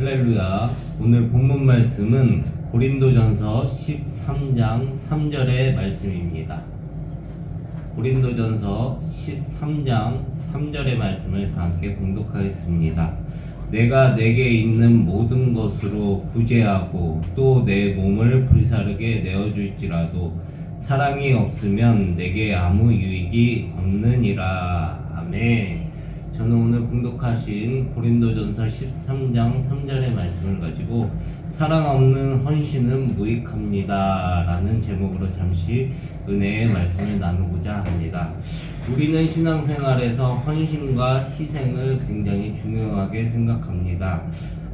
할렐루야. 오늘 본문 말씀은 고린도전서 13장 3절의 말씀입니다. 고린도전서 13장 3절의 말씀을 다 함께 봉독하겠습니다. 내가 내게 있는 모든 것으로 구제하고 또 내 몸을 불사르게 내어줄지라도 사랑이 없으면 내게 아무 유익이 없느니라. 아멘. 저는 봉독하신 고린도전서 13장 3절의 말씀을 가지고 사랑 없는 헌신은 무익합니다. 라는 제목으로 잠시 은혜의 말씀을 나누고자 합니다. 우리는 신앙생활에서 헌신과 희생을 굉장히 중요하게 생각합니다.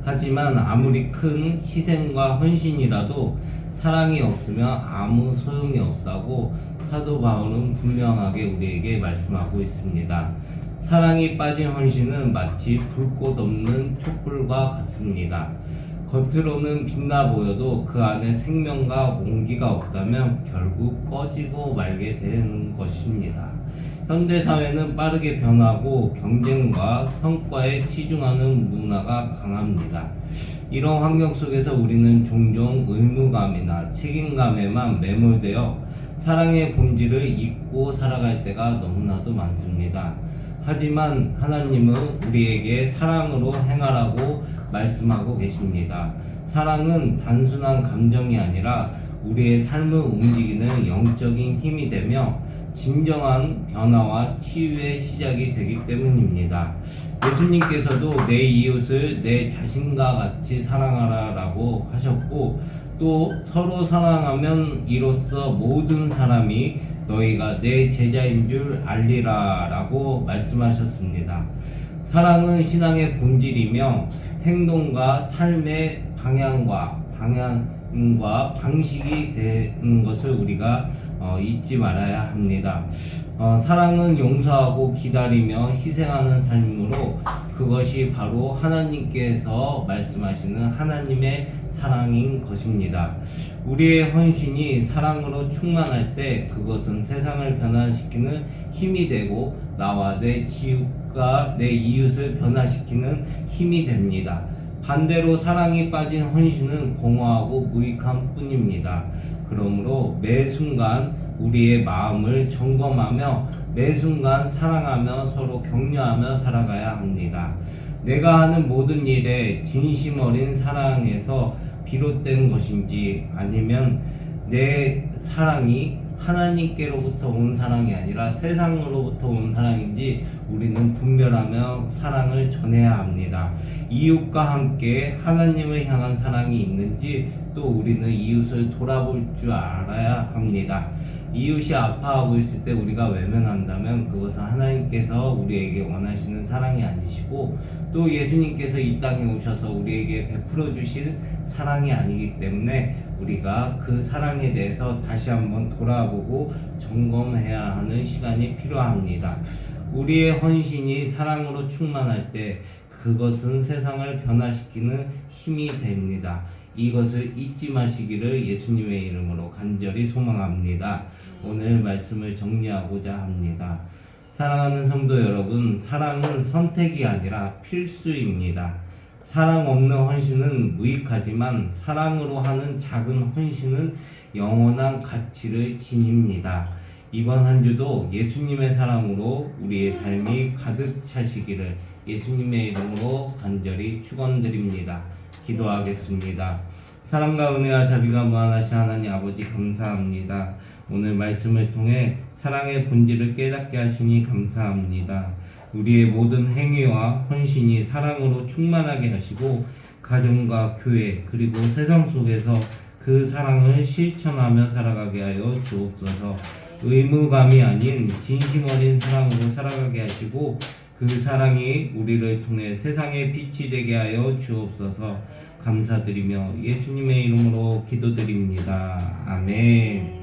하지만 아무리 큰 희생과 헌신이라도 사랑이 없으면 아무 소용이 없다고 사도 바울은 분명하게 우리에게 말씀하고 있습니다. 사랑이 빠진 헌신은 마치 불꽃 없는 촛불과 같습니다. 겉으로는 빛나 보여도 그 안에 생명과 온기가 없다면 결국 꺼지고 말게 되는 것입니다. 현대 사회는 빠르게 변하고 경쟁과 성과에 치중하는 문화가 강합니다. 이런 환경 속에서 우리는 종종 의무감이나 책임감에만 매몰되어 사랑의 본질을 잊고 살아갈 때가 너무나도 많습니다. 하지만 하나님은 우리에게 사랑으로 행하라고 말씀하고 계십니다. 사랑은 단순한 감정이 아니라 우리의 삶을 움직이는 영적인 힘이 되며 진정한 변화와 치유의 시작이 되기 때문입니다. 예수님께서도 내 이웃을 내 자신과 같이 사랑하라 라고 하셨고 또 서로 사랑하면 이로써 모든 사람이 너희가 내 제자인 줄 알리라 라고 말씀하셨습니다. 사랑은 신앙의 본질이며 행동과 삶의 방향과 방향과 방식이 되는 것을 우리가 어, 잊지 말아야 합니다. 어, 사랑은 용서하고 기다리며 희생하는 삶으로 그것이 바로 하나님께서 말씀하시는 하나님의 사랑인 것입니다. 우리의 헌신이 사랑으로 충만할 때 그것은 세상을 변화시키는 힘이 되고 나와 내 지육과 내 이웃을 변화시키는 힘이 됩니다. 반대로 사랑이 빠진 헌신은 공허하고 무익한 뿐입니다. 그러므로 매 순간 우리의 마음을 점검하며 매 순간 사랑하며 서로 격려하며 살아가야 합니다. 내가 하는 모든 일에 진심 어린 사랑에서 비롯된 것인지 아니면 내 사랑이 하나님께로부터 온 사랑이 아니라 세상으로부터 온 사랑인지 우리는 분별하며 사랑을 전해야 합니다. 이웃과 함께 하나님을 향한 사랑이 있는지 또 우리는 이웃을 돌아볼 줄 알아야 합니다. 이웃이 아파하고 있을 때 우리가 외면한다면 그것은 하나님께서 우리에게 원하시는 사랑이 아니시고 또 예수님께서 이 땅에 오셔서 우리에게 베풀어 주신 사랑이 아니기 때문에 우리가 그 사랑에 대해서 다시 한번 돌아보고 점검해야 하는 시간이 필요합니다. 우리의 헌신이 사랑으로 충만할 때 그것은 세상을 변화시키는 힘이 됩니다. 이것을 잊지 마시기를 예수님의 이름으로 간절히 소망합니다. 오늘 말씀을 정리하고자 합니다. 사랑하는 성도 여러분, 사랑은 선택이 아니라 필수입니다. 사랑 없는 헌신은 무익하지만 사랑으로 하는 작은 헌신은 영원한 가치를 지닙니다. 이번 한 주도 예수님의 사랑으로 우리의 삶이 가득 차시기를 예수님의 이름으로 간절히 축원드립니다. 기도하겠습니다. 사랑과 은혜와 자비가 무한하신 하나님 아버지 감사합니다. 오늘 말씀을 통해 사랑의 본질을 깨닫게 하시니 감사합니다. 우리의 모든 행위와 헌신이 사랑으로 충만하게 하시고 가정과 교회 그리고 세상 속에서 그 사랑을 실천하며 살아가게 하여 주옵소서. 의무감이 아닌 진심 어린 사랑으로 살아가게 하시고 그 사랑이 우리를 통해 세상의 빛이 되게 하여 주옵소서. 감사드리며 예수님의 이름으로 기도드립니다. 아멘.